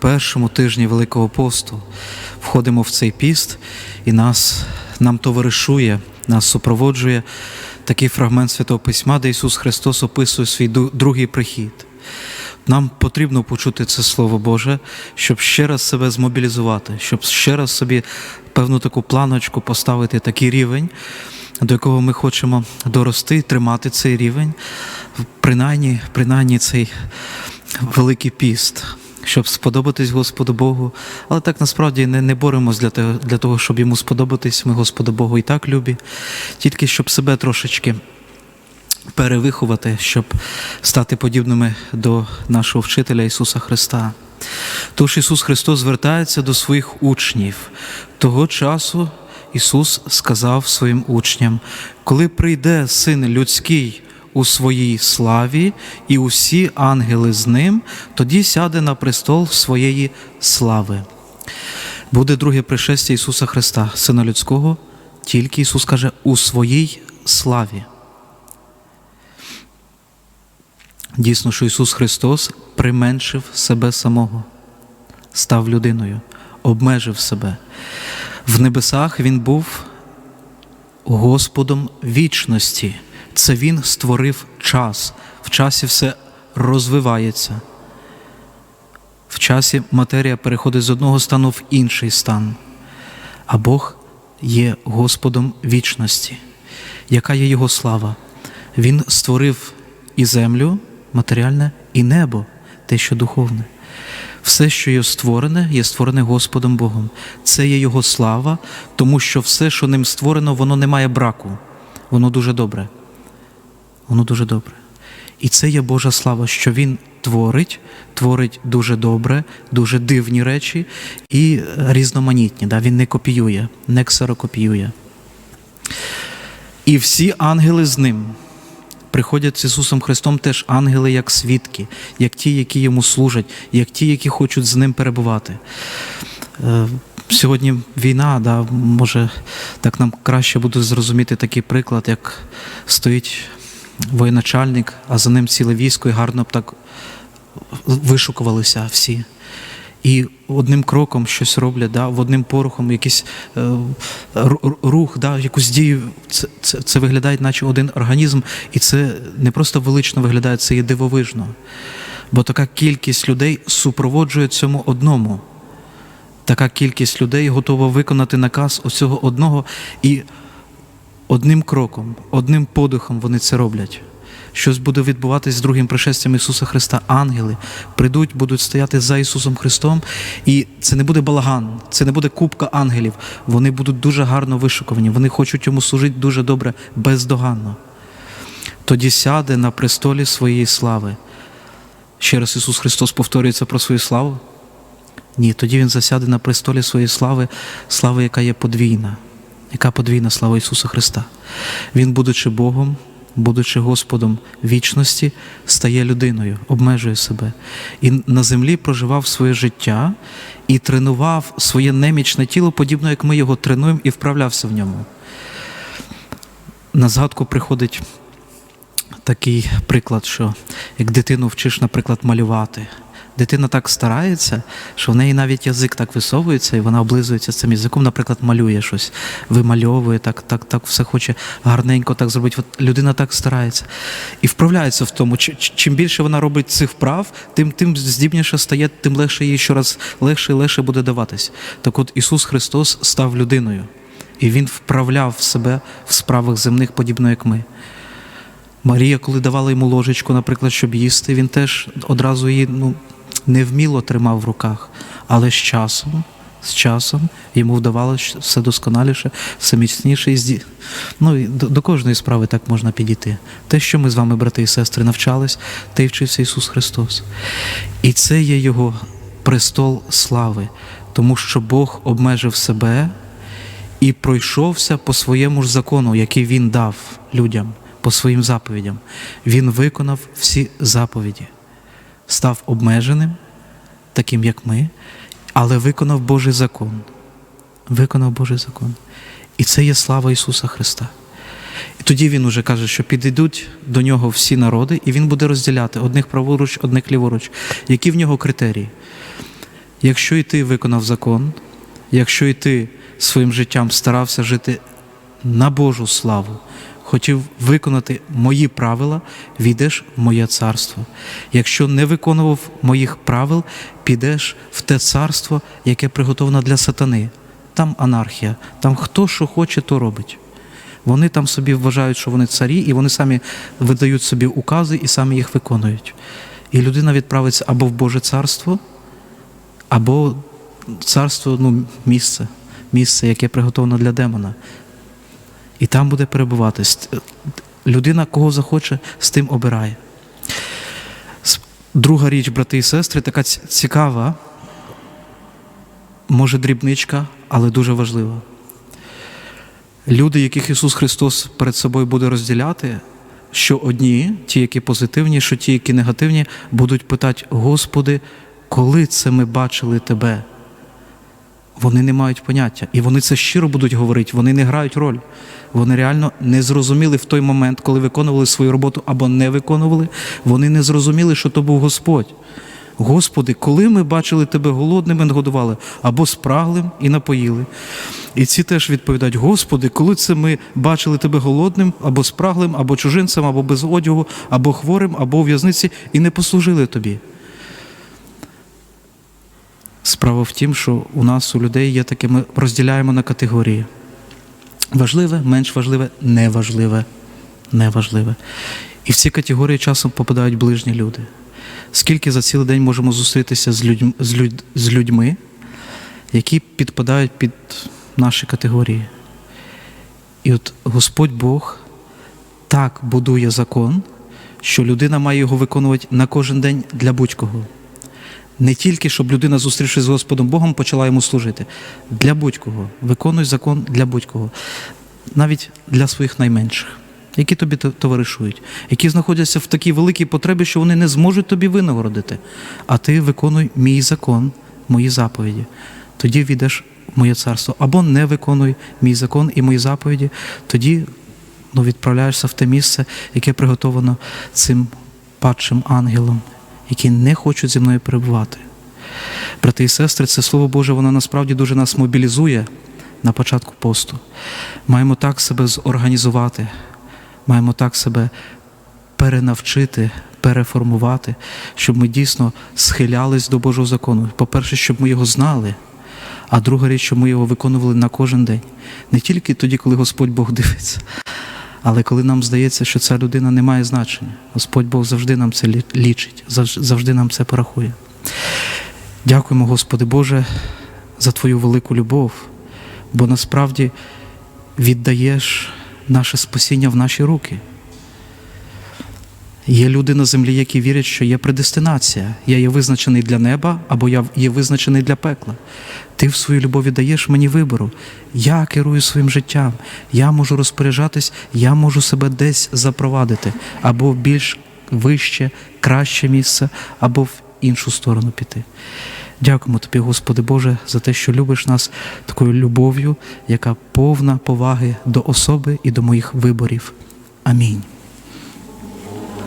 першому тижні Великого посту входимо в цей піст, і нас, нам товаришує, нас супроводжує такий фрагмент Святого Письма, де Ісус Христос описує свій другий прихід. Нам потрібно почути це Слово Боже, щоб ще раз себе змобілізувати, щоб ще раз собі певну таку планочку поставити такий рівень, до якого ми хочемо дорости, тримати цей рівень, принаймні, принаймні цей великий піст, щоб сподобатись Господу Богу. Але так насправді не, не боремось для того, для того, щоб йому сподобатись. Ми Господу Богу і так любі, тільки щоб себе трошечки перевиховати, щоб стати подібними до нашого вчителя Ісуса Христа. Тож Ісус Христос звертається до своїх учнів. Того часу Ісус сказав своїм учням, коли прийде Син людський у своїй славі, і усі ангели з ним, тоді сяде на престол своєї слави. Буде друге пришестя Ісуса Христа, Сина Людського, тільки Ісус каже, у своїй славі. Дійсно, що Ісус Христос применшив себе самого, став людиною, обмежив себе. В небесах Він був Господом вічності. Це Він створив час. В часі все розвивається. В часі матерія переходить з одного стану в інший стан. А Бог є Господом вічності. Яка є Його слава? Він створив і землю матеріальне, і небо, те, що духовне. Все, що є створене, є створене Господом Богом. Це є Його слава, тому що все, що ним створено, воно не має браку. Воно дуже добре. Воно дуже добре. І це є Божа слава, що Він творить, творить дуже добре, дуже дивні речі і різноманітні. Да? Він не копіює, не ксерокопіює. І всі ангели з ним приходять з Ісусом Христом теж ангели як свідки, як ті, які йому служать, як ті, які хочуть з ним перебувати. Е, Сьогодні війна, да, може так нам краще буде зрозуміти такий приклад, як стоїть воєначальник, а за ним ціле військо, і гарно б так вишукувалися всі. І одним кроком щось роблять, да, в одним порухом якийсь е, рух, да, якусь дію. Це, це, це виглядає, наче один організм, і це не просто велично виглядає, це є дивовижно. Бо така кількість людей супроводжує цьому одному. Така кількість людей готова виконати наказ оцього одного, і одним кроком, одним подихом вони це роблять. Щось буде відбуватись з другим пришестям Ісуса Христа. Ангели прийдуть, будуть стояти за Ісусом Христом, і це не буде балаган, це не буде купка ангелів. Вони будуть дуже гарно вишукувані, вони хочуть йому служити дуже добре, бездоганно. Тоді сяде на престолі своєї слави. Ще раз Ісус Христос повторюється про свою славу. Ні, тоді Він засяде на престолі своєї слави, слави, яка є подвійна, яка подвійна слава Ісуса Христа. Він, будучи Богом, будучи Господом вічності, стає людиною, обмежує себе. І на землі проживав своє життя і тренував своє немічне тіло, подібно як ми його тренуємо і вправлявся в ньому. На згадку приходить такий приклад, що як дитину вчиш, наприклад, малювати. Дитина так старається, що в неї навіть язик так висовується, і вона облизується цим язиком, наприклад, малює щось, вимальовує, так, так, так все хоче гарненько так зробити. От людина так старається і вправляється в тому. Чи- чи- Чим більше вона робить цих вправ, тим тим здібніше стає, тим легше їй щораз легше і легше буде даватись. Так от Ісус Христос став людиною, і Він вправляв себе в справах земних, подібно як ми. Марія, коли давала йому ложечку, наприклад, щоб їсти, він теж одразу її ну, невміло тримав в руках. Але з часом, з часом йому вдавалося все досконаліше, все міцніше. І ну, до, до кожної справи так можна підійти. Те, що ми з вами, брати і сестри, навчались, те й вчився Ісус Христос. І це є Його престол слави, тому що Бог обмежив себе і пройшовся по своєму ж закону, який він дав людям, по своїм заповідям. Він виконав всі заповіді, став обмеженим, таким як ми, але виконав Божий закон. Виконав Божий закон. І це є слава Ісуса Христа. І тоді Він уже каже, що підійдуть до нього всі народи, і Він буде розділяти одних праворуч, одних ліворуч. Які в нього критерії? Якщо і ти виконав закон, якщо і ти своїм життям старався жити на Божу славу, хотів виконати мої правила, війдеш в моє царство. Якщо не виконував моїх правил, підеш в те царство, яке приготовано для сатани. Там анархія, там хто що хоче, то робить. Вони там собі вважають, що вони царі, і вони самі видають собі укази і самі їх виконують. І людина відправиться або в Боже царство, або царство, ну, місце, місце, яке приготовлено для демона. І там буде перебувати. Людина, кого захоче, з тим обирає. Друга річ, брати і сестри, така цікава, може дрібничка, але дуже важлива. Люди, яких Ісус Христос перед собою буде розділяти, що одні, ті, які позитивні, що ті, які негативні, будуть питати: Господи, коли це ми бачили Тебе? Вони не мають поняття. І вони це щиро будуть говорити, вони не грають роль. Вони реально не зрозуміли в той момент, коли виконували свою роботу або не виконували, вони не зрозуміли, що то був Господь. Господи, коли ми бачили тебе голодним і нагодували, або спраглим і напоїли. І ці теж відповідають: Господи, коли це ми бачили тебе голодним, або спраглим, або чужинцем, або без одягу, або хворим, або у в'язниці, і не послужили тобі. Справа в тім, що у нас, у людей є таке, ми розділяємо на категорії. Важливе, менш важливе, неважливе, неважливе. І в ці категорії часом попадають ближні люди. Скільки за цілий день можемо зустрітися з людьми, з, людь, з людьми, які підпадають під наші категорії. І от Господь Бог так будує закон, що людина має його виконувати на кожен день для будь-кого. Не тільки, щоб людина, зустрівшись з Господом Богом, почала йому служити. Для будь-кого. Виконуй закон для будь-кого. Навіть для своїх найменших, які тобі товаришують, які знаходяться в такій великій потребі, що вони не зможуть тобі винагородити. А ти виконуй мій закон, мої заповіді. Тоді війдеш в моє царство. Або не виконуй мій закон і мої заповіді, тоді ну, відправляєшся в те місце, яке приготовано цим падшим ангелом, які не хочуть зі мною перебувати. Брати і сестри, це Слово Боже, воно насправді дуже нас мобілізує на початку посту. Маємо так себе зорганізувати, маємо так себе перенавчити, переформувати, щоб ми дійсно схилялись до Божого закону. По-перше, щоб ми його знали, а друга річ, щоб ми його виконували на кожен день. Не тільки тоді, коли Господь Бог дивиться, але коли нам здається, що ця людина не має значення. Господь Бог завжди нам це лічить, завжди нам це порахує. Дякуємо, Господи Боже, за Твою велику любов, бо насправді віддаєш наше спасіння в наші руки. Є люди на землі, які вірять, що є предестинація. Я є визначений для неба або я є визначений для пекла. Ти в своїй любові даєш мені вибору. Я керую своїм життям, я можу розпоряджатись, я можу себе десь запровадити або в більш вище, краще місце, або в іншу сторону піти. Дякуємо тобі, Господи Боже, за те, що любиш нас такою любов'ю, яка повна поваги до особи і до моїх виборів. Амінь.